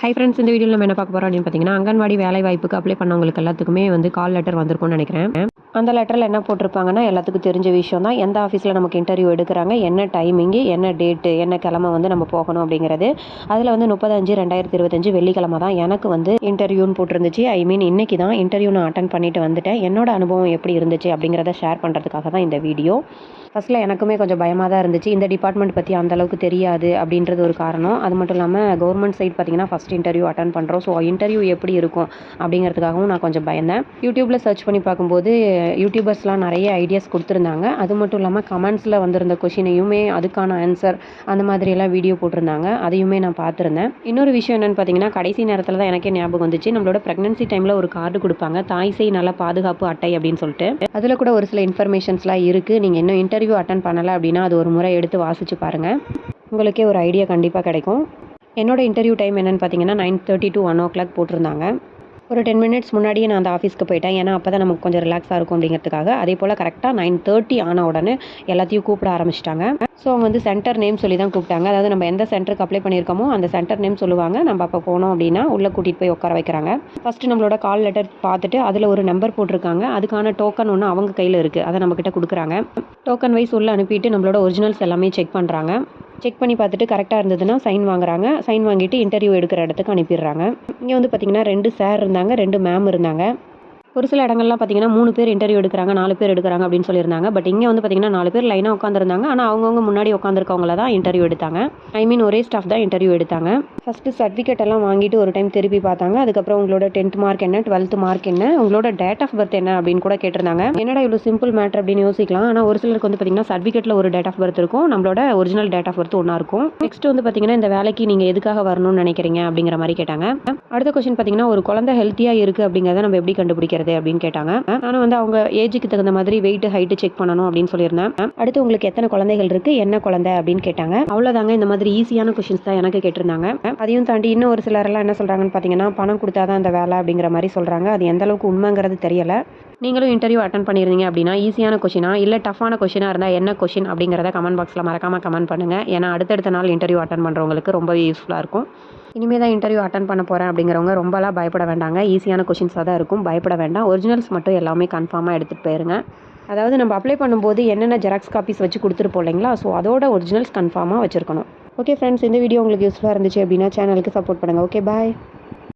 Hi friends இந்த வீடியோவில் நம்ம என்ன பார்க்க போகிறோம் அப்படின்னு பார்த்தீங்கன்னா அங்கன்வாடி வேலை வாய்ப்புக்கு அப்ளை பண்ணவங்களுக்கு எல்லாத்துக்குமே வந்து கால் லெட்டர் வந்திருக்கும்னு நினைக்கிறேன். அந்த லெட்டரில் என்ன போட்டிருப்பாங்கன்னா எல்லாத்துக்கும் தெரிஞ்ச விஷயம் தான் எந்த ஆஃபீஸில் நமக்கு இன்டர்வியூ எடுக்கிறாங்க என்ன டைமிங்கு என்ன டேட்டு என்ன கிழமை வந்து நம்ம போகணும் அப்படிங்கிறது. அதில் வந்து முப்பத்தஞ்சு ரெண்டாயிரத்தி இருபத்தஞ்சு வெள்ளிக்கிழமை தான் எனக்கு வந்து இன்டர்வியூன்னு போட்டிருந்துச்சு. ஐ மீன் இன்னைக்கு தான் இன்டர்வியூ நான் அட்டன் பண்ணிட்டு வந்துட்டேன். என்னோட அனுபவம் எப்படி இருந்துச்சு அப்படிங்கிறத ஷேர் பண்ணுறதுக்காக தான் இந்த வீடியோ ஃபஸ்ட்டில் எனக்குமே கொஞ்சம் பயமாக தான் இருந்துச்சு. இந்த டிபார்ட்மெண்ட் பற்றி அந்தளவுக்கு தெரியாது அப்படின்றது ஒரு காரணம். அது மட்டும் இல்லாமல் கவர்மெண்ட் சைட் பார்த்தீங்கன்னா ஃபஸ்ட் இன்டர்வியூ அட்டன் பண்ணுறோம் ஸோ இன்டர்வியூ எப்படி இருக்கும் அப்படிங்கிறதுக்காகவும் நான் கொஞ்சம் பயந்தேன். யூடியூப்பில் சர்ச் பண்ணி பார்க்கும்போது யூடியூபர்ஸ்லாம் நிறைய ஐடியாஸ் கொடுத்துருந்தாங்க. அது மட்டும் இல்லாமல் கமெண்ட்ஸில் வந்திருந்த கொஷினையுமே அதுக்கான ஆன்சர் அந்த மாதிரியெல்லாம் வீடியோ போட்டிருந்தாங்க. அதையுமே நான் பார்த்துருந்தேன். இன்னொரு விஷயம் என்னென்னு பார்த்தீங்கன்னா கடைசி நேரத்தில் தான் எனக்கே ஞாபகம் வந்துச்சு. நம்மளோட ப்ரெக்னன்சி டைமில் ஒரு கார்டு கொடுப்பாங்க. தாய் சேய் நல்ல பாதுகாப்பு அட்டை அப்படின்னு சொல்லிட்டு. அதில் கூட ஒரு சில இன்ஃபர்மேஷன்ஸ்லாம் இருக்குது நீங்கள் இன்னும் இன்டர்வியூ அட்டன் பண்ணலை அப்படின்னா அது ஒரு முறை எடுத்து வாசித்து பாருங்கள் உங்களுக்கே ஒரு ஐடியா கண்டிப்பாக கிடைக்கும். என்னோட இன்டர்வியூ டைம் என்னென்னு பார்த்தீங்கன்னா nine thirty to one o'clock போட்டிருந்தாங்க. ஒரு டென் மினிட்ஸ் முன்னாடியே நான் அந்த ஆஃபீஸ்க்கு போயிட்டேன். ஏன்னா அப்போ தான் நமக்கு கொஞ்சம் ரிலாக்ஸாக இருக்கும் அப்படிங்கிறதுக்காக. அதே போல் கரெக்டாக நைன் தேர்ட்டி ஆன உடனே எல்லாத்தையும் கூப்பிட ஆரம்பிச்சிட்டாங்க. ஸோ அவங்க வந்து சென்டர் நேம் சொல்லி தான் கூப்பிட்டாங்க. அதாவது நம்ம எந்த சென்டருக்கு அப்ளை பண்ணியிருக்கோமோ அந்த சென்டர் நேம் சொல்லுவாங்க. நம்ம அப்போ போனோம் அப்படின்னா உள்ளே கூட்டிகிட்டு போய் உட்கார வைக்கிறாங்க. ஃபஸ்ட்டு நம்மளோட கால் லெட்டர் பார்த்துட்டு அதில் ஒரு நம்பர் போட்டிருக்காங்க. அதுக்கான டோக்கன் ஒன்று அவங்க கையில் இருக்குது அதை நம்மக்கிட்ட கொடுக்குறாங்க. டோக்கன் வைஸ் உள்ளே அனுப்பிட்டு நம்மளோட ஒரிஜினல்ஸ் எல்லாமே செக் பண்ணுறாங்க செக் பண்ணி பார்த்துட்டு கரெக்டாக இருந்ததுன்னா சைன் வாங்குறாங்க. சைன் வாங்கிட்டு இன்டர்வியூ எடுக்கிற இடத்துக்கு அனுப்பிடுறாங்க. இங்கே வந்து பார்த்திங்கன்னா ரெண்டு சார் இருந்தாங்க ரெண்டு மேம் இருந்தாங்க. ஒரு சில இடங்கள்லாம் பார்த்தீங்கன்னா மூணு பேர் இன்டர்வியூ எடுக்கிறாங்க நாலு பேர் எடுக்கிறாங்க அப்படின்னு சொல்லியிருந்தாங்க. பட் இங்கே வந்து பார்த்தீங்கன்னா நாலு பேர் லைனாக உட்காந்துருந்தாங்க ஆனால் அவங்கவுங்க முன்னாடி உட்காந்துருக்கவங்கள தான் இன்டர்வியூ எடுத்தாங்க. ஐ மீன் ஒரே ஸ்டாஃப் தான் இன்டர்வியூ எடுத்தாங்க. ஃபஸ்ட்டு சர்டிஃபிகேட் எல்லாம் வாங்கிட்டு ஒரு டைம் திருப்பி பார்த்தாங்க. அதுக்கப்புறம் உங்களோட டென்த் மார்க் என்ன டுவெல்த் மார்க் என்ன உங்களோட டேட் ஆஃப் பர்த் என்ன அப்படின்னு கூட கேட்டிருந்தாங்க. என்னடா இவ்வளோ சிம்பிள் மேட்ரு அப்படின்னு யோசிக்கலாம். ஆனால் ஒரு சிலருக்கு வந்து பார்த்தீங்கன்னா சர்டிஃபிகேட்டில் ஒரு டேட் ஆஃப் பர்த் இருக்கும். நம்மளோட ஒரிஜினல் டேட் ஆஃப் பர்த் ஒன்றா இருக்கும். நெக்ஸ்ட் வந்து பார்த்தீங்கன்னா இந்த வேலைக்கு நீங்கள் எதுக்காக வரணும்னு நினைக்கிறீங்க அப்படிங்கிற மாதிரி கேட்டாங்க. அடுத்த கொஸ்டின் பார்த்தீங்கன்னா ஒரு குழந்தை ஹெல்த்தியாக இருக்குது அப்படிங்கிறத நம்ம எப்படி கண்டுபிடிக்கிறது? அப்படின்னு கேட்டாங்க. நானும் வந்து அவங்க ஏஜுக்கு தகுந்த மாதிரி வெயிட் ஹைட்டு செக் பண்ணணும் அப்படின்னு சொல்லியிருந்தேன். அடுத்து உங்களுக்கு எத்தனை குழந்தைகள் இருக்கு என்ன குழந்தை அப்படின்னு கேட்டாங்க. அவ்வளோதாங்க இந்த மாதிரி ஈஸியான கொஷின்ஸ் தான் எனக்கு கேட்டிருந்தாங்க. அதையும் தாண்டி இன்னும் ஒரு சிலரெல்லாம் என்ன சொல்றாங்கன்னு பார்த்தீங்கன்னா பணம் கொடுத்தாதான் அந்த வேலை அப்படிங்கிற மாதிரி சொல்றாங்க. அது எந்த அளவுக்கு உண்மைங்கிறது தெரியல. நீங்களும் இன்டர்வியூ அட்டன் பண்ணியிருந்தீங்க அப்படின்னா ஈஸியான கொஷினா இல்லை டஃப்பான கொஷினாக இருந்தால் என்ன கொஷின் அப்படிங்கிறத கமெண்ட் பாக்ஸில் மறக்காமல் கமெண்ட் பண்ணுங்கள் ஏன்னா அடுத்தடுத்த நாள் இன்டர்வியூ அட்டன் பண்ணுறவங்களுக்கு ரொம்பவே யூஸ்ஃபுல்லாக இருக்கும். இனிமேல் தான் இன்டர்வியூ அட்டன் பண்ண போகிறேன் அப்படிங்கிறவங்க ரொம்பலாம் பயப்பட வேண்டாங்க. ஈஸியான கொஷின்ஸாக தான் இருக்கும். பயப்பட வேண்டாம். ஒரிஜினல்ஸ் மட்டும் எல்லாமே கன்ஃபார்மாக எடுத்துகிட்டு போயிருங்க. அதாவது நம்ம அப்ளை பண்ணும்போது என்னென்ன ஜெராக்ஸ் காப்பீஸ் வச்சு கொடுத்துருப்போம் இல்லைங்களா? ஸோ அதோட ஒரிஜினல்ஸ் கன்ஃபார்மாக வச்சுருக்கணும். ஓகே ஃப்ரெண்ட்ஸ் இந்த வீடியோ உங்களுக்கு யூஸ்ஃபுல்லாக இருந்துச்சு அப்படின்னா சேனலுக்கு சப்போர்ட் பண்ணுங்கள் ஓகே பாய்